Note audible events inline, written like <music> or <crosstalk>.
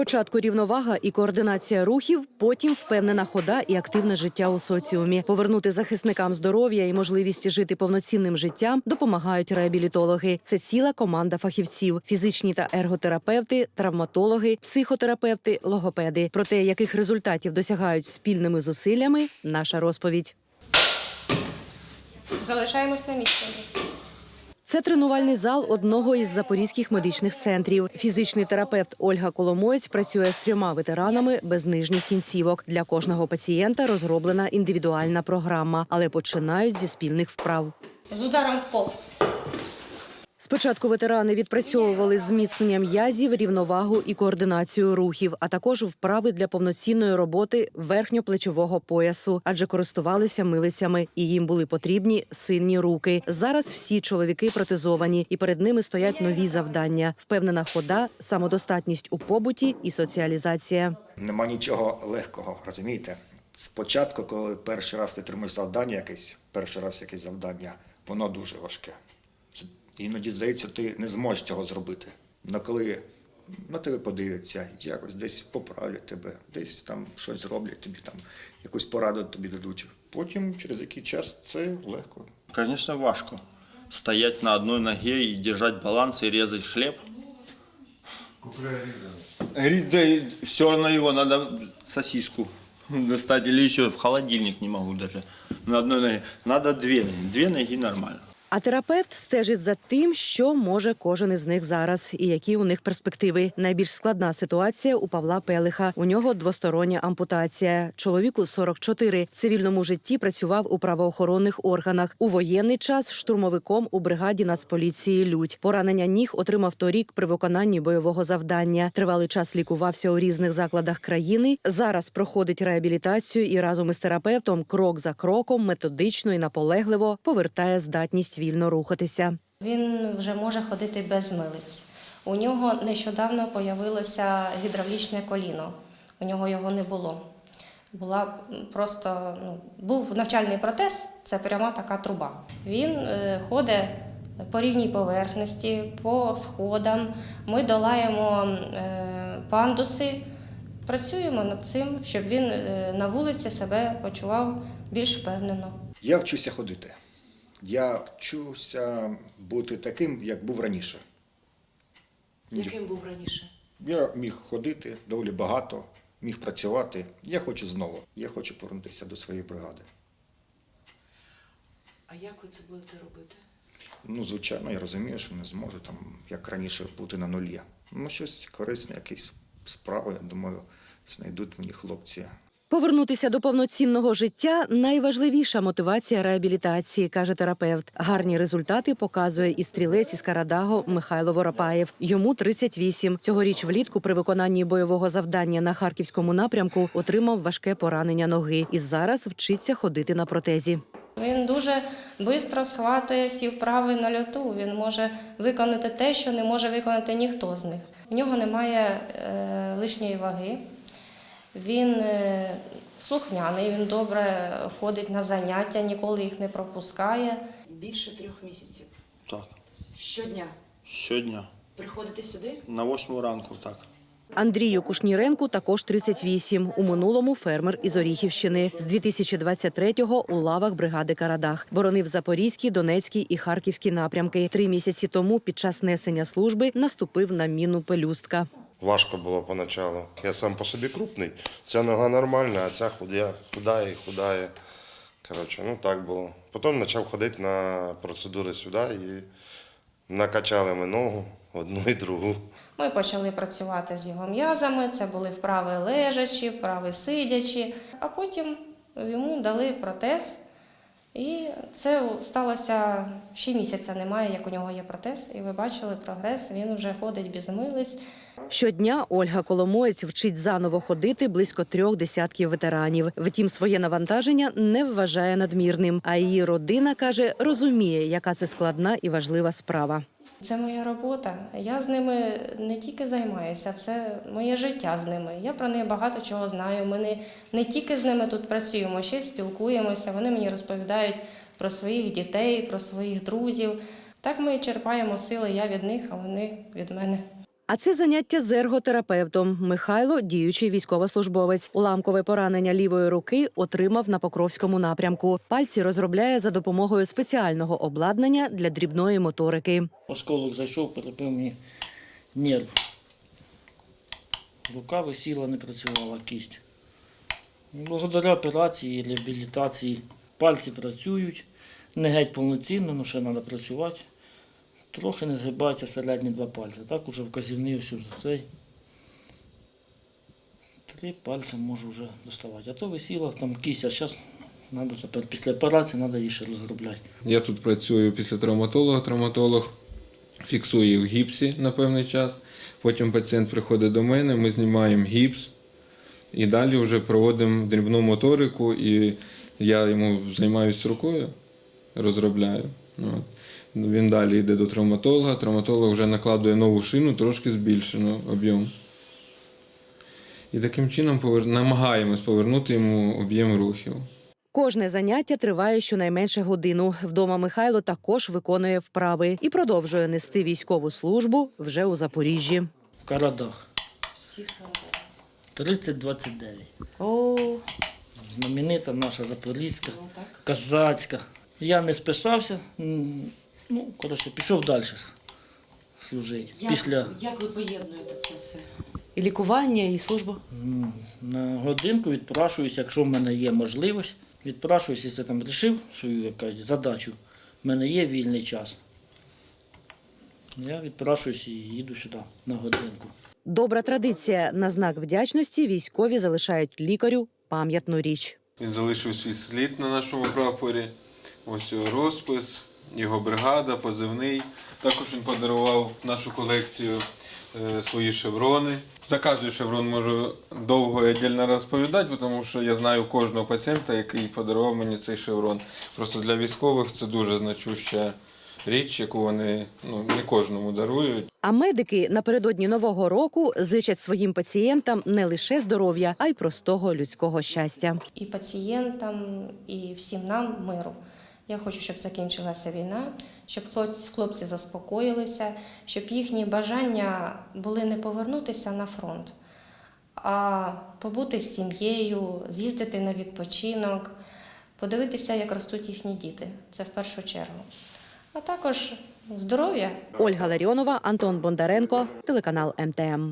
Спочатку рівновага і координація рухів, потім впевнена хода і активне життя у соціумі. Повернути захисникам здоров'я і можливість жити повноцінним життям допомагають реабілітологи. Це ціла команда фахівців: фізичні та ерготерапевти, травматологи, психотерапевти, логопеди. Про те, яких результатів досягають спільними зусиллями, наша розповідь. Залишаємось на місці. Це тренувальний зал одного із запорізьких медичних центрів. Фізичний терапевт Ольга Коломоєць працює з трьома ветеранами без нижніх кінцівок. Для кожного пацієнта розроблена індивідуальна програма, але починають зі спільних вправ. З ударом в пол. Спочатку ветерани відпрацьовували зміцнення м'язів, рівновагу і координацію рухів, а також вправи для повноцінної роботи верхньоплечового поясу, адже користувалися милицями, і їм були потрібні сильні руки. Зараз всі чоловіки протезовані, і перед ними стоять нові завдання: впевнена хода, самодостатність у побуті і соціалізація. Нема нічого легкого, розумієте? Спочатку, коли перший раз ти отримуєш завдання якесь, перший раз якесь завдання, воно дуже важке. Іноді здається, ти не зможеш цього зробити. Але коли на тебе подивляться, якось десь поправлять тебе, десь там щось зроблять тобі, там якусь пораду тобі дадуть. Потім через який час це легко. Конечно, важко. Стоять на одной ноге и держать баланс и резать хлеб. Говорит, да и все равно его надо сосиску <laughs> достать или еще в холодильник не могу даже. На одной ноге. Надо две ноги. Две ноги нормально. А терапевт стежить за тим, що може кожен із них зараз, і які у них перспективи. Найбільш складна ситуація у Павла Пелиха. У нього двостороння ампутація. Чоловіку 44. В цивільному житті працював у правоохоронних органах. У воєнний час штурмовиком у бригаді Нацполіції Людь. Поранення ніг отримав торік при виконанні бойового завдання. Тривалий час лікувався у різних закладах країни. Зараз проходить реабілітацію і разом із терапевтом крок за кроком, методично і наполегливо повертає здатність вільно рухатися. Він вже може ходити без милиць. У нього нещодавно появилося гідравлічне коліно. У нього його не було. Була просто ну, був навчальний протез, це пряма така труба. Він е, ходить по рівній поверхності, по сходам. Ми долаємо е, пандуси, працюємо над цим, щоб він е, на вулиці себе почував більш впевнено. Я вчуся ходити. Я вчуся бути таким, як був раніше. Яким був раніше? Я міг ходити доволі багато, міг працювати. Я хочу знову. Я хочу повернутися до своєї бригади. А як ви це будете робити? Ну, звичайно, я розумію, що не зможу там, як раніше, бути на нулі. Ну, щось корисне, якісь справи, я думаю, знайдуть мені хлопці. Повернутися до повноцінного життя найважливіша мотивація реабілітації, каже терапевт. Гарні результати показує і стрілець із Карадаго Михайло Воропаєв. Йому 38. Цьогоріч влітку при виконанні бойового завдання на харківському напрямку отримав важке поранення ноги і зараз вчиться ходити на протезі. Він дуже швидко схватує всі вправи на льоту. Він може виконати те, що не може виконати ніхто з них. У нього немає е, лишньої ваги. Він е, слухняний, він добре ходить на заняття, ніколи їх не пропускає. Більше трьох місяців. Так. Щодня Щодня. приходите сюди. На восьму ранку так. Андрію Кушніренку також 38. У минулому фермер із Оріхівщини. З 2023-го у лавах бригади Карадах. Боронив Запорізький, Донецький і Харківські напрямки. Три місяці тому під час несення служби наступив на міну пелюстка. Важко було поначалу. Я сам по собі крупний, ця нога нормальна, а ця худя, худає, і худає. Коротше, ну так було. Потім почав ходити на процедури сюди і накачали ми ногу одну і другу. Ми почали працювати з його м'язами. Це були вправи лежачі, вправи сидячі, а потім йому дали протез. І це сталося ще місяця немає, як у нього є протез, і ви бачили прогрес. Він вже ходить без милиць. Щодня Ольга Коломоєць вчить заново ходити близько трьох десятків ветеранів. Втім, своє навантаження не вважає надмірним. А її родина каже, розуміє, яка це складна і важлива справа. Це моя робота. Я з ними не тільки займаюся, це моє життя з ними. Я про них багато чого знаю. Ми не, не тільки з ними тут працюємо, ще й спілкуємося. Вони мені розповідають про своїх дітей, про своїх друзів. Так ми черпаємо сили, я від них, а вони від мене. А це заняття з ерготерапевтом. Михайло, діючий військовослужбовець. Уламкове поранення лівої руки отримав на Покровському напрямку. Пальці розробляє за допомогою спеціального обладнання для дрібної моторики. Осколок зайшов, перебив мені нерв. Рука висіла, не працювала кість. Благодаря операції реабілітації пальці працюють. Не геть повноцінно, але ще треба працювати. Трохи не згибаються середні два пальці. Так уже вказівний ось цей. Три пальці можу вже доставати. А то висіла там кість, а зараз треба тепер після операції треба її ще розробляти. Я тут працюю після травматолога. Травматолог фіксує в гіпсі на певний час. Потім пацієнт приходить до мене, ми знімаємо гіпс і далі вже проводимо дрібну моторику, і я йому займаюся рукою, розробляю. От. Він далі йде до травматолога. Травматолог вже накладує нову шину, трошки збільшено об'єм. І таким чином повер... намагаємось повернути йому об'єм рухів. Кожне заняття триває щонайменше годину. Вдома Михайло також виконує вправи і продовжує нести військову службу вже у Запоріжжі. В Карадах. Всі слава. 3029. О, Знаменита наша Запорізька. Казацька. Я не списався, ну, коротше, пішов далі служити. Як, Після як ви поєднуєте це все? І лікування, і службу? на годинку відпрашуюсь, якщо в мене є можливість. Відпрашуюсь, якщо там вирішив свою якась задачу, в мене є вільний час. Я відпрашуюсь і їду сюди на годинку. добра традиція. На знак вдячності військові залишають лікарю пам'ятну річ. Він залишив свій слід на нашому прапорі. Ось його розпис, його бригада, позивний. Також він подарував нашу колекцію е, свої шеврони. За кожний шеврон можу довго і отдельно розповідати, тому що я знаю кожного пацієнта, який подарував мені цей шеврон. Просто для військових це дуже значуща річ, яку вони ну, не кожному дарують. А медики напередодні нового року зичать своїм пацієнтам не лише здоров'я, а й простого людського щастя. і пацієнтам, і всім нам миру. Я хочу, щоб закінчилася війна, щоб хлопці- заспокоїлися, щоб їхні бажання були не повернутися на фронт, а побути з сім'єю, з'їздити на відпочинок, подивитися, як ростуть їхні діти. Це в першу чергу. А також здоров'я Ольга Ларіонова, Антон Бондаренко, телеканал МТМ.